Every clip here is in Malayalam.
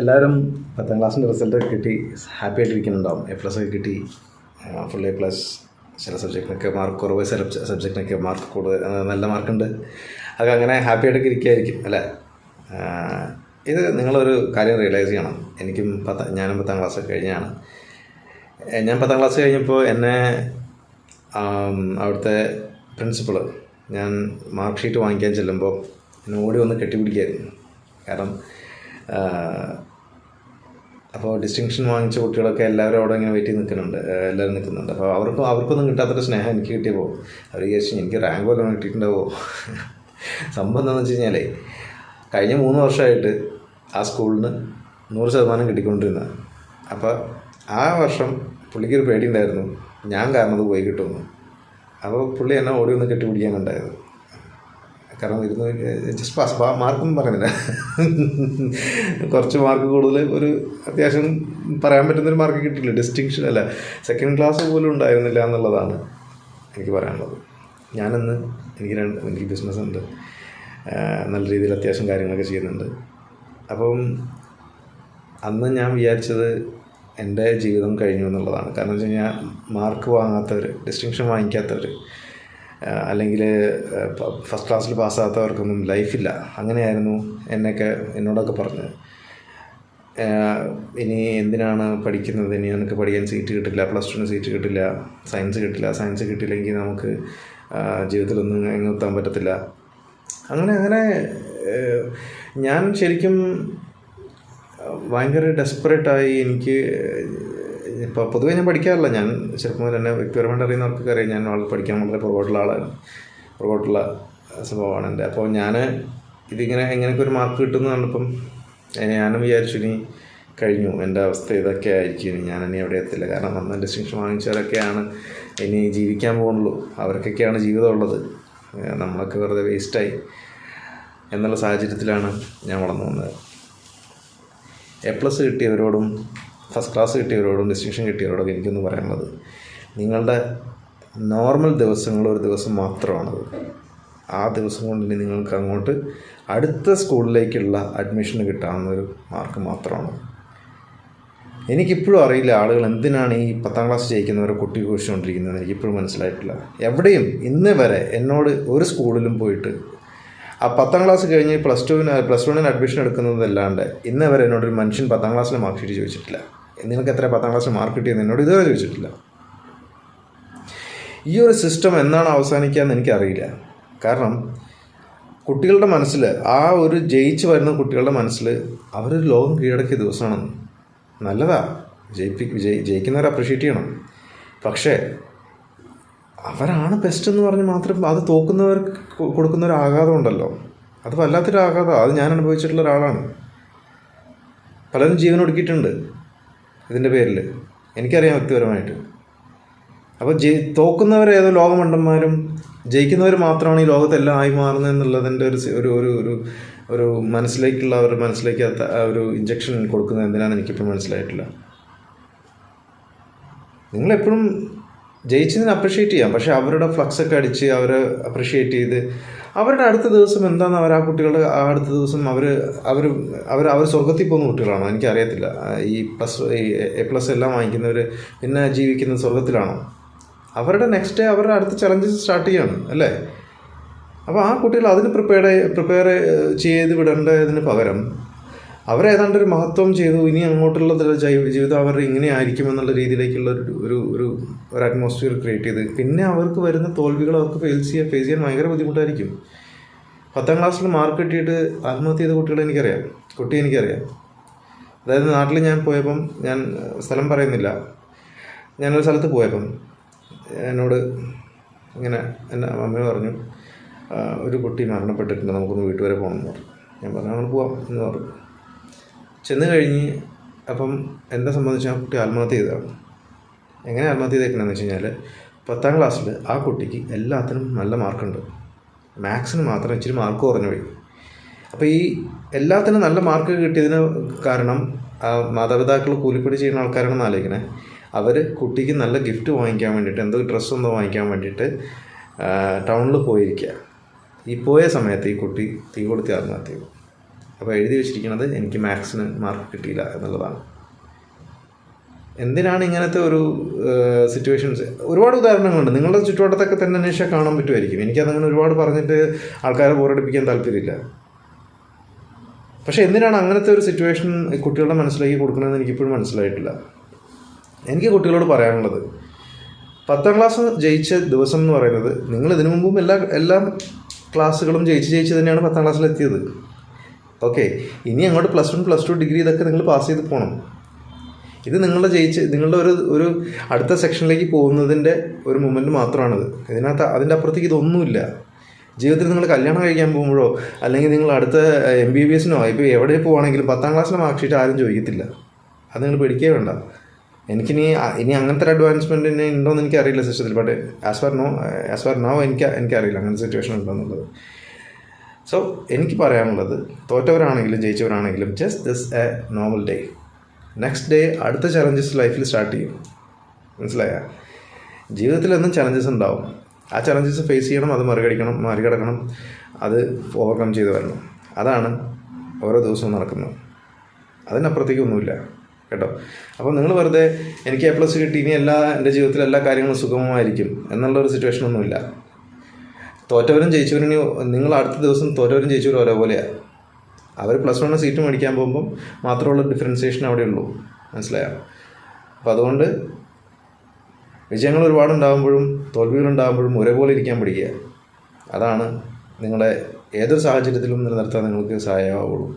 എല്ലാവരും പത്താം ക്ലാസ്സിന്റെ റിസൾട്ട് കിട്ടി ഹാപ്പി ആയിട്ടിരിക്കുന്നുണ്ടാവും. എ പ്ലസ് ഒക്കെ കിട്ടി. ഫുൾ എ പ്ലസ് ചില സബ്ജക്റ്റിനൊക്കെ മാർക്ക് കുറവ് ചില സബ്ജക്റ്റിനൊക്കെ മാർക്ക് കൂടുതൽ നല്ല മാർക്കുണ്ട് അതൊക്കെ അങ്ങനെ ഹാപ്പി ആയിട്ടൊക്കെ ഇരിക്കുകയായിരിക്കും അല്ലേ? ഇത് നിങ്ങളൊരു കാര്യം റിയലൈസ് ചെയ്യണം. എനിക്കും പത്താം ഞാനും പത്താം ക്ലാസ് കഴിഞ്ഞാണ്. ഞാൻ പത്താം ക്ലാസ് കഴിഞ്ഞപ്പോൾ എന്നെ അവിടുത്തെ പ്രിൻസിപ്പൾ ഞാൻ മാർക്ക് ഷീറ്റ് വാങ്ങിക്കാൻ ചെല്ലുമ്പോൾ എന്നെ ഓടി വന്ന് കെട്ടിപ്പിടിക്കായിരുന്നു. കാരണം അപ്പോൾ ഡിസ്റ്റിങ്ഷൻ വാങ്ങിച്ച കുട്ടികളൊക്കെ എല്ലാവരും അവിടെ ഇങ്ങനെ വെയിറ്റ് നിൽക്കുന്നുണ്ട്. എല്ലാവരും നിൽക്കുന്നുണ്ട്. അപ്പോൾ അവർക്കും അവർക്കൊന്നും കിട്ടാത്തൊരു സ്നേഹം എനിക്ക് കിട്ടിയപ്പോൾ അവർ വിചാരിച്ചു എനിക്ക് റാങ്ക് പോലും കിട്ടിയിട്ടുണ്ടാവോ? സംഭവം എന്താണെന്ന് വെച്ച് കഴിഞ്ഞാലേ കഴിഞ്ഞ മൂന്ന് വർഷമായിട്ട് ആ സ്കൂളിന് നൂറ് ശതമാനം കിട്ടിക്കൊണ്ടിരുന്ന അപ്പോൾ ആ വർഷം പുള്ളിക്കൊരു പേടിയുണ്ടായിരുന്നു. ഞാൻ കാരണം അത് പോയി കിട്ടുമെന്ന്. അപ്പോൾ പുള്ളി എന്നെ ഓടി ഒന്ന് കെട്ടിപ്പിടിക്കാൻ ഉണ്ടായത് കാരണം ഇരുന്ന് ജസ്റ്റ് പാസ് മാർക്കൊന്നും പറയുന്നില്ല. കുറച്ച് മാർക്ക് കൂടുതൽ ഒരു അത്യാവശ്യം പറയാൻ പറ്റുന്നൊരു മാർക്ക് കിട്ടിയില്ല ഡിസ്റ്റിങ്ഷൻ അല്ല. സെക്കൻഡ് ക്ലാസ് പോലും ഉണ്ടായിരുന്നില്ല എന്നുള്ളതാണ് എനിക്ക് പറയാനുള്ളത്. ഞാനന്ന് എനിക്ക് രണ്ട് എനിക്ക് ബിസിനസ് ഉണ്ട്. നല്ല രീതിയിൽ അത്യാവശ്യം കാര്യങ്ങളൊക്കെ ചെയ്യുന്നുണ്ട്. അപ്പം അന്ന് ഞാൻ വിചാരിച്ചത് എന്റെ ജീവിതം കഴിഞ്ഞു എന്നുള്ളതാണ്. കാരണം വെച്ച് കഴിഞ്ഞാൽ മാർക്ക് വാങ്ങാത്തവർ ഡിസ്റ്റിങ്ഷൻ വാങ്ങിക്കാത്തവർ അല്ലെങ്കിൽ ഫസ്റ്റ് ക്ലാസ്സിൽ പാസ്സാകാത്തവർക്കൊന്നും ലൈഫില്ല അങ്ങനെയായിരുന്നു എന്നൊക്കെ എന്നോടൊക്കെ പറഞ്ഞത് ഇനി എന്തിനാണ് പഠിക്കുന്നത്? ഇനി നിനക്ക് പഠിക്കാൻ സീറ്റ് കിട്ടില്ല പ്ലസ് ടുവിന് സീറ്റ് കിട്ടില്ല സയൻസ് കിട്ടില്ല. സയൻസ് കിട്ടില്ലെങ്കിൽ നമുക്ക് ജീവിതത്തിലൊന്നും എങ്ങെത്താൻ പറ്റത്തില്ല. അങ്ങനെ അങ്ങനെ ഞാൻ ശരിക്കും ഭയങ്കര ഡെസ്പറേറ്റായി എനിക്ക് ഇപ്പോൾ പൊതുവേ ഞാൻ പഠിക്കാറില്ല. ഞാൻ ചെറുപ്പം മുതൽ വ്യക്തിപരമായിട്ട് അറിയുന്നവർക്കൊക്കെ അറിയാം ഞാൻ വളരെ പഠിക്കാൻ വളരെ പുറകോട്ടുള്ള ആളാണ് പുറകോട്ടുള്ള സ്വഭാവമാണ് എന്റെ. അപ്പോൾ ഞാൻ ഇതിങ്ങനെ എങ്ങനെയൊക്കെ ഒരു മാർക്ക് കിട്ടുമെന്ന് കണ്ടപ്പം ഞാനും വിചാരിച്ചു ഇനി കഴിഞ്ഞു. എന്റെ അവസ്ഥ ഇതൊക്കെ ആയിരിക്കും. ഇനി ഞാൻ ഇനി എവിടെ എത്തില്ല. കാരണം അന്ന് ഡിസ്റ്റിങ്ഷൻ വാങ്ങിച്ചവരൊക്കെയാണ് ഇനി ജീവിക്കാൻ പോകുന്നുള്ളൂ. അവർക്കൊക്കെയാണ് ജീവിതം ഉള്ളത്. ഏ, നമ്മളൊക്കെ വെറുതെ വേസ്റ്റായി എന്നുള്ള സാഹചര്യത്തിലാണ് ഞാൻ വളർന്നു വന്നത്. എ പ്ലസ് കിട്ടിയവരോടും ഫസ്റ്റ് ക്ലാസ് കിട്ടിയവരോടും ഡിസ്റ്റിങ്ഷൻ കിട്ടിയവരോടൊക്കെ എനിക്കൊന്ന് പറയാനുള്ളത് നിങ്ങളുടെ നോർമൽ ദിവസങ്ങൾ ഒരു ദിവസം മാത്രമാണത് ആ ദിവസം കൊണ്ട് ഇനി നിങ്ങൾക്ക് അങ്ങോട്ട് അടുത്ത സ്കൂളിലേക്കുള്ള അഡ്മിഷന് കിട്ടാവുന്ന ഒരു മാർക്ക് മാത്രമാണ്. എനിക്കിപ്പോഴും അറിയില്ല ആളുകൾ എന്തിനാണ് ഈ പത്താം ക്ലാസ് ജയിക്കുന്നവരെ കുട്ടി കുഴിച്ചുകൊണ്ടിരിക്കുന്നത് എനിക്കിപ്പോഴും മനസ്സിലായിട്ടില്ല. എവിടെയും ഇന്ന് വരെ എന്നോട് ഒരു സ്കൂളിലും പോയിട്ട് ആ പത്താം ക്ലാസ് കഴിഞ്ഞ് പ്ലസ് ടുവിന് പ്ലസ് വണ്ണിന് അഡ്മിഷൻ എടുക്കുന്നതല്ലാണ്ട് ഇന്ന് വരെ എന്നോടൊരു മനുഷ്യൻ പത്താം ക്ലാസ്സിലെ മാർക്ക് ഷീറ്റ് ചോദിച്ചിട്ടില്ല. നിനക്ക് എത്ര പത്താം ക്ലാസ് മാർക്ക് കിട്ടിയെന്ന് എന്നോട് ഇതുവരെ ചോദിച്ചിട്ടില്ല. ഈ ഒരു സിസ്റ്റം എന്നാണ് അവസാനിക്കുക എന്ന് എനിക്കറിയില്ല. കാരണം കുട്ടികളുടെ മനസ്സിൽ ആ ഒരു ജയിച്ച് വരുന്ന കുട്ടികളുടെ മനസ്സിൽ അവരൊരു ലോകം കീഴടക്കിയ ദിവസമാണെന്ന്. നല്ലതാ. ജയിപ്പി ജയി ജയിക്കുന്നവരെ അപ്രീഷിയേറ്റ് ചെയ്യണം. പക്ഷേ അവരാണ് ബെസ്റ്റ് എന്ന് പറഞ്ഞ് മാത്രം അത് തോക്കുന്നവർക്ക് കൊടുക്കുന്ന ഒരു ആഘാതം ഉണ്ടല്ലോ. അത് വല്ലാത്തൊരു ആഘാതം. അത് ഞാൻ അനുഭവിച്ചിട്ടുള്ള ഒരാളാണ്. പലരും ജീവൻ ഒടുക്കിയിട്ടുണ്ട്. ഇതിന്റെ പേരിൽ എനിക്കറിയാം വ്യക്തിപരമായിട്ട്. അപ്പോൾ ജയി തോക്കുന്നവർ ഏതോ ലോകമണ്ടന്മാരും ജയിക്കുന്നവർ മാത്രമാണ് ഈ ലോകത്തെല്ലാം ആയി മാറുന്നത് എന്നുള്ളതിന്റെ ഒരു ഒരു ഒരു ഒരു ഒരു മനസ്സിലേക്കുള്ള അവരുടെ മനസ്സിലേക്ക് ഒരു ഇഞ്ചക്ഷൻ കൊടുക്കുന്നത് എന്തിനാണെന്ന് എനിക്കിപ്പോൾ മനസ്സിലായിട്ടില്ല. നിങ്ങളെപ്പോഴും ജയിച്ചതിന് അപ്രിഷ്യേറ്റ് ചെയ്യാം. പക്ഷേ അവരുടെ ഫ്ലക്സ് ഒക്കെ അടിച്ച് അവരെ അപ്രിഷ്യേറ്റ് ചെയ്ത് അവരുടെ അടുത്ത ദിവസം എന്താണെന്ന് അവർ ആ കുട്ടികളുടെ ആ അടുത്ത ദിവസം അവർ അവർ അവർ അവർ സ്വർഗത്തിൽ പോകുന്ന കുട്ടികളാണോ? എനിക്കറിയത്തില്ല. ഈ പ്ലസ് ഈ എ പ്ലസ് എല്ലാം വാങ്ങിക്കുന്നവർ പിന്നെ ജീവിക്കുന്ന സ്വർഗത്തിലാണോ? അവരുടെ നെക്സ്റ്റ് ഡേ അവരുടെ അടുത്ത ചലഞ്ചസ് സ്റ്റാർട്ട് ചെയ്യാണ് അല്ലേ? അപ്പോൾ ആ കുട്ടികൾ അതിന് പ്രിപ്പയർ പ്രിപ്പയർ ചെയ്ത് വിടേണ്ടതിന് പകരം അവരേതാണ്ട് ഒരു മഹത്വം ചെയ്തു. ഇനി അങ്ങോട്ടുള്ള ജീവിതം അവരുടെ ഇങ്ങനെ ആയിരിക്കും എന്നുള്ള രീതിയിലേക്കുള്ള ഒരു ഒരു ഒരു ഒരു അറ്റ്മോസ്ഫിയർ ക്രിയേറ്റ് ചെയ്ത്. പിന്നെ അവർക്ക് വരുന്ന തോൽവികൾ അവർക്ക് ഫേസ് ചെയ്യാൻ ഫേസ് ചെയ്യാൻ ഭയങ്കര ബുദ്ധിമുട്ടായിരിക്കും. പത്താം ക്ലാസ്സിൽ മാർക്ക് കിട്ടിയിട്ട് ആത്മഹത്യ ചെയ്ത കുട്ടികളെ എനിക്കറിയാം. കുട്ടി എനിക്കറിയാം. അതായത് നാട്ടിൽ ഞാൻ പോയപ്പം ഞാൻ സ്ഥലം പറയുന്നില്ല. ഞാനൊരു സ്ഥലത്ത് പോയപ്പം എന്നോട് ഇങ്ങനെ എന്റെ അമ്മ പറഞ്ഞു ഒരു കുട്ടി മരണപ്പെട്ടിട്ടുണ്ട്. നമുക്കൊന്ന് വീട്ടുവരെ വരെ പോകണം എന്ന് പറഞ്ഞു. ഞാൻ പറഞ്ഞു നമ്മൾ പോവാം എന്ന് പറഞ്ഞു. ചെന്ന് കഴിഞ്ഞ് അപ്പം എന്നെ സംബന്ധിച്ച് ആ കുട്ടി ആത്മഹത്യ ചെയ്തതാണ്. എങ്ങനെ ആത്മഹത്യ ചെയ്തേക്കണമെന്ന് വെച്ച് കഴിഞ്ഞാൽ പത്താം ക്ലാസ്സിൽ ആ കുട്ടിക്ക് എല്ലാത്തിനും നല്ല മാർക്കുണ്ട്. മാത്സിന് മാത്രം ഇച്ചിരി മാർക്ക് കുറഞ്ഞു പോയി. അപ്പോൾ ഈ എല്ലാത്തിനും നല്ല മാർക്ക് കിട്ടിയതിന് കാരണം മാതാപിതാക്കൾ കൂലിപ്പണി ചെയ്യുന്ന ആൾക്കാരാണെന്ന് ആലോചിക്കണേ. അവർ കുട്ടിക്ക് നല്ല ഗിഫ്റ്റ് വാങ്ങിക്കാൻ വേണ്ടിയിട്ട് എന്തോ ഡ്രസ്സ് എന്തോ വാങ്ങിക്കാൻ വേണ്ടിയിട്ട് ടൗണിൽ പോയിരിക്കുക ഈ പോയ സമയത്ത് ഈ കുട്ടി തീ കൊടുത്തി ആത്മഹത്യ ചെയ്തു. അപ്പോൾ എഴുതി വെച്ചിരിക്കുന്നത് എനിക്ക് മാത്സിന് മാർക്ക് കിട്ടിയില്ല എന്നുള്ളതാണ്. എന്തിനാണ് ഇങ്ങനത്തെ ഒരു സിറ്റുവേഷൻസ് ഒരുപാട് ഉദാഹരണങ്ങളുണ്ട്. നിങ്ങളുടെ ചുറ്റുവട്ടത്തൊക്കെ തന്നെ അന്വേഷിച്ചാൽ കാണാൻ പറ്റുമായിരിക്കും. എനിക്കതങ്ങനെ ഒരുപാട് പറഞ്ഞിട്ട് ആൾക്കാരെ ബോറടിപ്പിക്കാൻ താല്പര്യമില്ല. പക്ഷേ എന്തിനാണ് അങ്ങനത്തെ ഒരു സിറ്റുവേഷൻ കുട്ടികളുടെ മനസ്സിലേക്ക് കൊടുക്കണമെന്ന് എനിക്കിപ്പോഴും മനസ്സിലായിട്ടില്ല. എനിക്ക് കുട്ടികളോട് പറയാനുള്ളത് പത്താം ക്ലാസ് ജയിച്ച ദിവസം എന്ന് പറയുന്നത് നിങ്ങൾ ഇതിനു മുമ്പും എല്ലാ എല്ലാ ക്ലാസ്സുകളും ജയിച്ച് ജയിച്ച് തന്നെയാണ് പത്താം ക്ലാസ്സിൽ എത്തിയത് ഓക്കെ ഇനി അങ്ങോട്ട് plus one plus two degree ഇതൊക്കെ നിങ്ങൾ പാസ് ചെയ്ത് പോകണം ഇത് നിങ്ങളുടെ ജയിച്ച് നിങ്ങളുടെ ഒരു ഒരു അടുത്ത സെക്ഷനിലേക്ക് പോകുന്നതിന്റെ ഒരു മൊമെന്റ് മാത്രമാണിത്. ഇതിനകത്ത് അതിന്റെ അപ്പുറത്തേക്ക് ഇതൊന്നുമില്ല. ജീവിതത്തിൽ നിങ്ങൾ കല്യാണം കഴിക്കാൻ പോകുമ്പോഴോ അല്ലെങ്കിൽ നിങ്ങൾ അടുത്ത എം ബി ബി എസിനോ ഇപ്പോൾ എവിടെ പോവാണെങ്കിലും പത്താം ക്ലാസ്സിലെ മാർക്ക് ഷീറ്റ് ആരും ചോദിക്കത്തില്ല. അത് നിങ്ങൾ പേടിക്കേ വേണ്ട. എനിക്കിനി ഇനി അങ്ങനത്തെ ഒരു അഡ്വാൻസ്മെന്റ് ഇനി ഉണ്ടോയെന്ന് എനിക്കറിയില്ല സിസ്റ്റത്തിൽ. But as far know as far know എനിക്ക് എനിക്കറിയില്ല അങ്ങനത്തെ സിറ്റുവേഷൻ ഉണ്ടോയെന്നുള്ളത് സോ എനിക്ക് പറയാനുള്ളത് തോറ്റവരാണെങ്കിലും ജയിച്ചവരാണെങ്കിലും just this a normal day next day അടുത്ത ചലഞ്ചസ് ലൈഫിൽ സ്റ്റാർട്ട് ചെയ്യും. മനസ്സിലായ? ജീവിതത്തിൽ എന്നും ചലഞ്ചസ് ഉണ്ടാവും. ആ ചലഞ്ചസ് ഫേസ് ചെയ്യണം അത് മറികടിക്കണം മറികടക്കണം അത് ഓവർകം ചെയ്ത് വരണം. അതാണ് ഓരോ ദിവസവും നടക്കുന്നത്. അതിനപ്പുറത്തേക്ക് ഒന്നുമില്ല കേട്ടോ? അപ്പോൾ നിങ്ങൾ വെറുതെ എനിക്ക് എ പ്ലസ് കിട്ടി ഇനി എല്ലാ എന്റെ ജീവിതത്തിലെല്ലാ കാര്യങ്ങളും സുഗമമായിരിക്കും എന്നുള്ളൊരു സിറ്റുവേഷൻ ഒന്നുമില്ല. തോറ്റവരും ജയിച്ചവരും നിങ്ങൾ അടുത്ത ദിവസം തോറ്റവരും ജയിച്ചവരും ഒരേപോലെയാണ് അവർ പ്ലസ് വണ്ണ് സീറ്റ് മേടിക്കാൻ പോകുമ്പം മാത്രമുള്ള ഡിഫറൻസിയേഷൻ അവിടെ ഉള്ളൂ. മനസ്സിലായോ? അപ്പോൾ അതുകൊണ്ട് വിജയങ്ങൾ ഒരുപാട് ഉണ്ടാകുമ്പോഴും തോൽവികൾ ഉണ്ടാകുമ്പോഴും ഒരേപോലെ ഇരിക്കാൻ പഠിക്കുക. അതാണ് നിങ്ങളെ ഏതൊരു സാഹചര്യത്തിലും നിലനിർത്താൻ നിങ്ങൾക്ക് സഹായമാവുള്ളൂ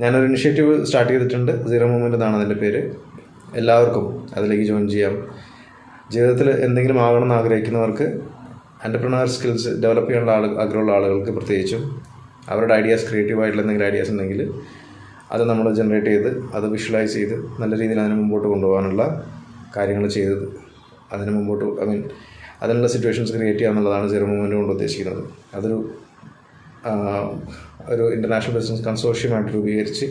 ഞാനൊരു ഇനിഷ്യേറ്റീവ് സ്റ്റാർട്ട് ചെയ്തിട്ടുണ്ട്. സീറോ മൂവ്മെന്റ് എന്നാണ് അതിന്റെ പേര്. എല്ലാവർക്കും അതിലേക്ക് ജോയിൻ ചെയ്യാം. ജീവിതത്തിൽ എന്തെങ്കിലും ആകണം എന്ന് ആഗ്രഹിക്കുന്നവർക്ക് എന്റർപ്രണർ സ്കിൽസ് ഡെവലപ്പ് ചെയ്യാനുള്ള ആൾ ആഗ്രഹമുള്ള ആളുകൾക്ക് പ്രത്യേകിച്ചും അവരുടെ ഐഡിയാസ് ക്രിയേറ്റീവ് ആയിട്ടുള്ള എന്തെങ്കിലും ഐഡിയാസ് ഉണ്ടെങ്കിൽ അത് നമ്മൾ ജനറേറ്റ് ചെയ്ത് അത് വിഷ്വലൈസ് ചെയ്ത് നല്ല രീതിയിൽ അതിന് മുമ്പോട്ട് കൊണ്ടുപോകാനുള്ള കാര്യങ്ങൾ ചെയ്തത്. അതിന് മുമ്പോട്ട് ഐ മീൻ അതിനുള്ള സിറ്റുവേഷൻസ് ക്രിയേറ്റ് ചെയ്യുക എന്നുള്ളതാണ് സീറോ മൂവ്മെന്റ് കൊണ്ട് ഉദ്ദേശിക്കുന്നത്. അതൊരു ഒരു ഇന്റർനാഷണൽ ബിസിനസ് കൺസോഷ്യമായിട്ട് രൂപീകരിച്ച്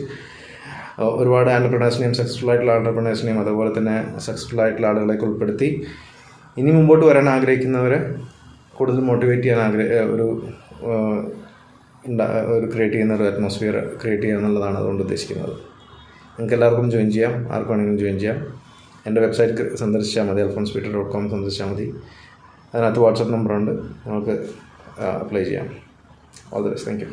ഒരുപാട് ആന്റർപ്രണേഴ്സിനെയും സക്സസ്ഫുൾ ആയിട്ടുള്ള ആന്റർപ്രണേഴ്സിനെയും അതുപോലെ തന്നെ സക്സസ്ഫുൾ ആയിട്ടുള്ള ആളുകളെ ഉൾപ്പെടുത്തി ഇനി മുമ്പോട്ട് വരാൻ ആഗ്രഹിക്കുന്നവരെ കൂടുതൽ മോട്ടിവേറ്റ് ചെയ്യാൻ ആഗ്രഹ ഒരു ഒരു ക്രിയേറ്റ് ചെയ്യുന്ന ഒരു അറ്റ്മോസ്ഫിയർ ക്രിയേറ്റ് ചെയ്യുക എന്നുള്ളതാണ് അതുകൊണ്ട് ഉദ്ദേശിക്കുന്നത്. നിങ്ങൾക്ക് എല്ലാവർക്കും ജോയിൻ ചെയ്യാം. ആർക്കാണെങ്കിലും ജോയിൻ ചെയ്യാം. എന്റെ വെബ്സൈറ്റ് സന്ദർശിച്ചാൽ മതി. അൽഫോൺസ് പീറ്റർ ഡോട്ട് കോം സന്ദർശിച്ചാൽ മതി. അതിനകത്ത് വാട്സപ്പ് നമ്പറുണ്ട് നമുക്ക് അപ്ലൈ ചെയ്യാം. All the best thank you